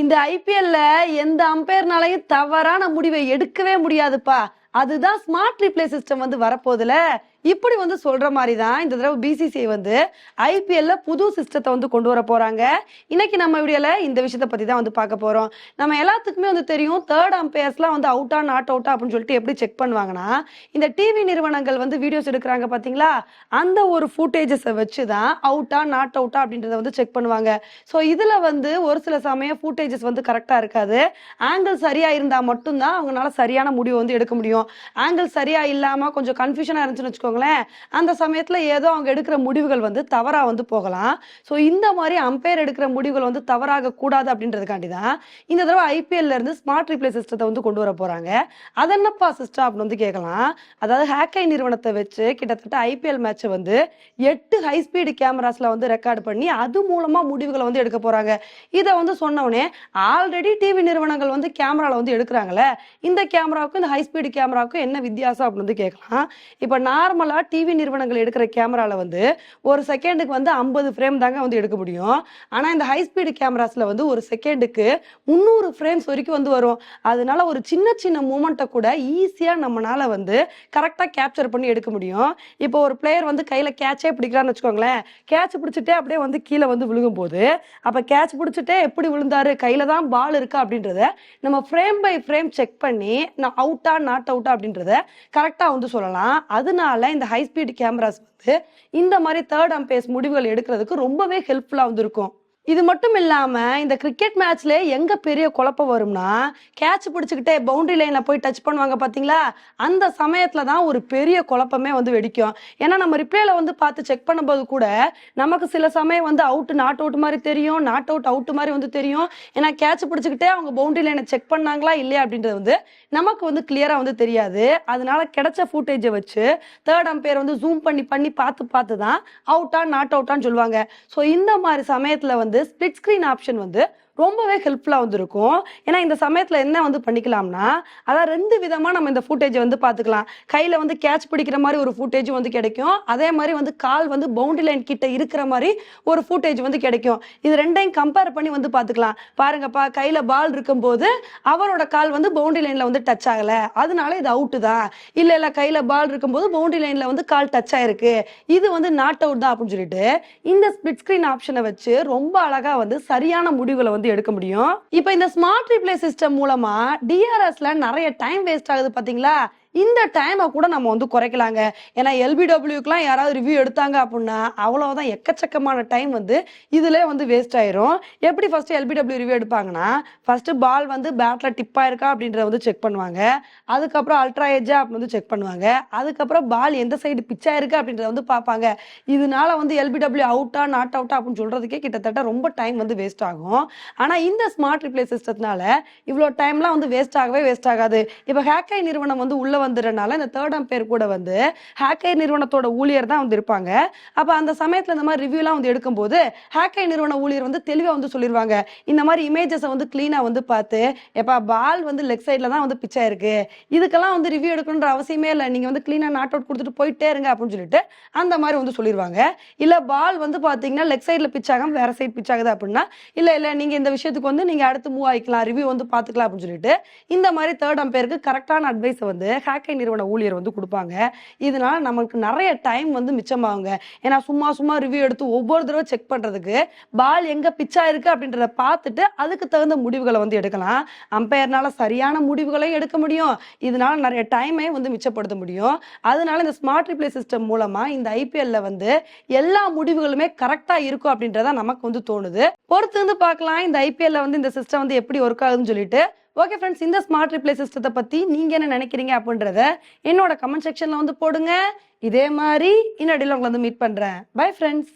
இந்த ஐபிஎல்ல எந்த அம்பையர்னாலையும் தவறான முடிவை எடுக்கவே முடியாதுப்பா. அதுதான் ஸ்மார்ட் ரிப்ளே சிஸ்டம் வந்து வரப்போதுல இப்படி வந்து சொல்ற மாதிரி தான் இந்த தடவை பிசிசிஐ வந்து ஐபிஎல்ல புது சிஸ்டத்தை வந்து கொண்டு வர போறாங்க. இன்னைக்கு நம்ம வீடியோல இந்த விஷயத்த பத்தி தான் வந்து பார்க்க போறோம். நம்ம எல்லாத்துக்குமே வந்து தெரியும் தேர்ட் அம்பையர்ஸ்லாம் வந்து அவுட்டா நாட் அவுட்டா அப்படின்னு சொல்லிட்டு எப்படி செக் பண்ணுவாங்கன்னா இந்த டிவி நிறுவனங்கள் வந்து வீடியோஸ் எடுக்கிறாங்க பாத்தீங்களா? அந்த ஒரு ஃபுட்டேஜஸை வச்சு தான் அவுட்டா நாட் அவுட்டா அப்படின்றத வந்து செக் பண்ணுவாங்க. ஸோ இதுல வந்து ஒரு சில சமயம் ஃபுட்டேஜஸ் வந்து கரெக்டா இருக்காது. ஆங்கிள் சரியா இருந்தா மட்டும்தான் அவங்களால சரியான முடிவு வந்து எடுக்க முடியும். ஆங்கிள் சரியா இல்லாம கொஞ்சம் கன்ஃபியூஷனா இருந்துச்சுன்னு வச்சுக்கோங்க வச்சுக்கோங்களேன். அந்த சமயத்தில் ஏதோ அவங்க எடுக்கிற முடிவுகள் வந்து தவறா வந்து போகலாம். ஸோ இந்த மாதிரி அம்பையர் எடுக்கிற முடிவுகள் வந்து தவறாக கூடாது அப்படின்றதுக்காண்டி தான் இந்த தடவை ஐபிஎல்ல இருந்து ஸ்மார்ட் ரீப்ளே சிஸ்டத்தை வந்து கொண்டு வர போறாங்க. அது என்னப்பா சிஸ்டம் அப்படின்னு வந்து கேட்கலாம். அதாவது ஹேக்கை நிறுவனத்தை வச்சு கிட்டத்தட்ட ஐபிஎல் மேட்சை வந்து எட்டு ஹை ஸ்பீடு கேமராஸ்ல வந்து ரெக்கார்ட் பண்ணி அது மூலமா முடிவுகளை வந்து எடுக்க போறாங்க. இதை வந்து சொன்னவனே ஆல்ரெடி டிவி நிறுவனங்கள் வந்து கேமராவில் வந்து எடுக்கிறாங்கல்ல இந்த கேமராவுக்கும் இந்த ஹை ஸ்பீடு கேமராவுக்கும் என்ன வித்தியாசம் அப்படின்னு வந்து கேட்கலாம். இப்போ நார்மலா டிவி நிறுவனங்கள் எடுக்கிற கேமராவில் வந்து ஒரு செகண்டுக்கு வந்து ஐம்பது ஃப்ரேம் தாங்க வந்து எடுக்க முடியும். ஆனால் இந்த ஹை ஸ்பீடு கேமராஸில் வந்து ஒரு செகண்டுக்கு முந்நூறு ஃப்ரேம்ஸ் வரைக்கும் வந்து வரும். அதனால ஒரு சின்ன சின்ன மூமெண்ட்டை கூட ஈஸியாக நம்மளால் வந்து கரெக்டாக கேப்சர் பண்ணி எடுக்க முடியும். இப்போ ஒரு பிளேயர் வந்து கையில் கேட்சே பிடிக்கிறான்னு வச்சுக்கோங்களேன். கேட்ச் பிடிச்சிட்டே அப்படியே வந்து கீழே வந்து விழுகும் போது அப்போ கேட்ச் பிடிச்சிட்டே எப்படி விழுந்தாரு கையில் தான் பால் இருக்கா அப்படின்றத நம்ம ஃப்ரேம் பை ஃப்ரேம் செக் பண்ணி நான் அவுட்டா நாட் அவுட்டா அப்படின்றத கரெக்டாக வந்து சொல்லலாம். அதனால இந்த ஹை ஸ்பீட் கேமராஸ் வந்து இந்த மாதிரி தேர்ட் அம்பேஸ் முடிவுகள் எடுக்கிறதுக்கு ரொம்பவே ஹெல்ப்ஃபுல்லா வந்து இருக்கும் இது மட்டும் இல்லாம இந்த கிரிக்கெட் மேட்ச்ல எங்க பெரிய குழப்பம் வரும்னா கேட்ச் பிடிச்சுக்கிட்டே பவுண்டரி லைன்ல போய் டச் பண்ணுவாங்க பாத்தீங்களா? அந்த சமயத்துல தான் ஒரு பெரிய குழப்பமே வந்து வெடிக்கும். ஏன்னா நம்ம ரிப்ளேல வந்து பார்த்து செக் பண்ணும்போது கூட நமக்கு சில சமயம் வந்து அவுட் நாட் அவுட் மாதிரி தெரியும் நாட் அவுட் அவுட் மாதிரி வந்து தெரியும். ஏன்னா கேட்ச் பிடிச்சுக்கிட்டே அவங்க பவுண்டரி லைனை செக் பண்ணாங்களா இல்லையா அப்படின்றது வந்து நமக்கு வந்து கிளியரா வந்து தெரியாது. அதனால கிடைச்ச ஃபுட்டேஜை வச்சு தேர்ட் அம்பையர் வந்து ஜூம் பண்ணி பண்ணி பார்த்து பார்த்து தான் அவுட்டா நாட் அவுட்டான்னு சொல்லுவாங்க. ஸோ இந்த மாதிரி சமயத்துல வந்து ஸ்பிளிட் ஸ்கிரீன் ஆப்ஷன் வந்து ரொம்பவே ஹெல்ப்ஃபுல்லாக வந்துருக்கும். ஏன்னா இந்த சமயத்தில் என்ன வந்து பண்ணிக்கலாம்னா அதான் ரெண்டு விதமாக நம்ம இந்த ஃபுட்டேஜை வந்து பார்த்துக்கலாம் கையில் வந்து கேட்ச் பிடிக்கிற மாதிரி ஒரு ஃபுட்டேஜும் வந்து கிடைக்கும். அதே மாதிரி வந்து கால் வந்து பவுண்டரி லைன் கிட்ட இருக்கிற மாதிரி ஒரு ஃபுட்டேஜ் வந்து கிடைக்கும். இது ரெண்டையும் கம்பேர் பண்ணி வந்து பார்த்துக்கலாம் பாருங்கப்பா கையில் பால் இருக்கும்போது அவரோட கால் வந்து பவுண்டரி லைனில் வந்து டச் ஆகலை. அதனால இது அவுட்டு தான். இல்லை இல்லை கையில் பால் இருக்கும்போது பவுண்டரி லைனில் வந்து கால் டச் ஆயிருக்கு. இது வந்து நாட் அவுட் தான் அப்படின்னு சொல்லிட்டு இந்த ஸ்பிளிட் ஸ்கிரீன் ஆப்ஷனை வச்சு ரொம்ப அழகாக வந்து சரியான முடிவுகளை வந்து எடுக்க முடியும்? இப்போ இந்த ஸ்மார்ட் ரிப்ளை சிஸ்டம் மூலமா டிஆர்எஸ்ல நிறைய டைம் வேஸ்ட் ஆகுது பாத்தீங்களா? இந்த டைமை கூட நம்ம வந்து குறைக்கலாங்க. ஏன்னா எல்பிடபிள்யூக்கெலாம் யாராவது ரிவ்யூ எடுத்தாங்க அப்படின்னா அவ்வளோதான் எக்கச்சக்கமான டைம் வந்து இதுல வந்து வேஸ்ட் ஆயிரும். எப்படி ஃபஸ்ட்டு எல்பிடபிள்யூ ரிவ்யூ எடுப்பாங்கன்னா ஃபஸ்ட்டு பால் வந்து பேட்டில் டிப் ஆயிருக்கா அப்படின்றத வந்து செக் பண்ணுவாங்க. அதுக்கப்புறம் அல்ட்ரா ஏஜா அப்படின்னு வந்து செக் பண்ணுவாங்க. அதுக்கப்புறம் பால் எந்த சைடு பிச் ஆயிருக்கு அப்படின்றத வந்து பார்ப்பாங்க. இதனால வந்து எல்பிடபிள்யூ அவுட்டா நாட் அவுட்டா அப்படின்னு சொல்கிறதுக்கே கிட்டத்தட்ட ரொம்ப டைம் வந்து வேஸ்ட் ஆகும். ஆனால் இந்த ஸ்மார்ட் ரிப்ளே சிஸ்டத்தினால இவ்வளோ டைம்லாம் வந்து வேஸ்ட் ஆகவே வேஸ்ட் ஆகாது. இப்போ ஹேக்கை நிறுவனம் வந்து உள்ள வந்துடுறனால இந்த தேர்ட் அம்பேர் கூட வந்து ஹேக்கை நிறுவனத்தோட ஊழியர் தான் வந்து இருப்பாங்க. அப்போ அந்த சமயத்தில் இந்த மாதிரி ரிவ்யூலாம் வந்து எடுக்கும்போது ஹேக்கை நிறுவன ஊழியர் வந்து தெளிவாக வந்து சொல்லிடுவாங்க இந்த மாதிரி இமேஜஸை வந்து க்ளீனாக வந்து பார்த்து எப்பா பால் வந்து லெக் சைடில் தான் வந்து பிச்சா இருக்கு இதுக்கெல்லாம் வந்து ரிவ்யூ எடுக்கணுன்ற அவசியமே இல்லை. நீங்கள் வந்து க்ளீனாக நாட் அவுட் கொடுத்துட்டு போயிட்டே இருங்க அப்படின்னு சொல்லிட்டு அந்த மாதிரி வந்து சொல்லிடுவாங்க இல்லை பால் வந்து பார்த்தீங்கன்னா லெக் சைடில் பிச்சாகாமல் வேறு வேற சைடு பிச்சாகுது அப்படின்னா இல்லை இல்லை நீங்கள் இந்த விஷயத்துக்கு வந்து நீங்கள் அடுத்து மூவ் ஆகிக்கலாம் ரிவ்யூ வந்து பார்த்துக்கலாம் அப்படின்னு சொல்லிட்டு இந்த மாதிரி தேர்ட் அம்பேருக்கு கரெக்டான அட்வைஸை வந்து ஹேக்கை நிறுவன ஊழியர் வந்து கொடுப்பாங்க. இதனால நமக்கு நிறைய டைம் வந்து மிச்சமாகுங்க. ஏன்னா சும்மா சும்மா ரிவ்யூ எடுத்து ஒவ்வொரு தடவை செக் பண்ணுறதுக்கு பால் எங்கே பிச்சா இருக்குது அப்படின்றத பார்த்துட்டு அதுக்கு தகுந்த முடிவுகளை வந்து எடுக்கலாம். அம்பையர்னால சரியான முடிவுகளையும் எடுக்க முடியும். இதனால நிறைய டைமே வந்து மிச்சப்படுத்த முடியும். அதனால இந்த ஸ்மார்ட் ரிப்ளே சிஸ்டம் மூலமாக இந்த ஐபிஎல்ல வந்து எல்லா முடிவுகளுமே கரெக்டாக இருக்கும் அப்படின்றத நமக்கு வந்து தோணுது. பொறுத்து வந்து பார்க்கலாம். இந்த ஐபிஎல்ல வந்து இந்த சிஸ்டம் வந்து எப்படி ஒர்க் ஆகுதுன்னு சொல்லிட்டு ஓகே ஃப்ரெண்ட்ஸ் இந்த ஸ்மார்ட் ரிப்ளை சிஸ்டத்தை பற்றி நீங்கள் என்ன நினைக்கிறீங்க அப்படின்றத என்னோட கமெண்ட் செக்ஷனில் வந்து போடுங்க. இதே மாதிரி இன்னடியில் உங்களை வந்து மீட் பண்ணுறேன் பை ஃப்ரெண்ட்ஸ்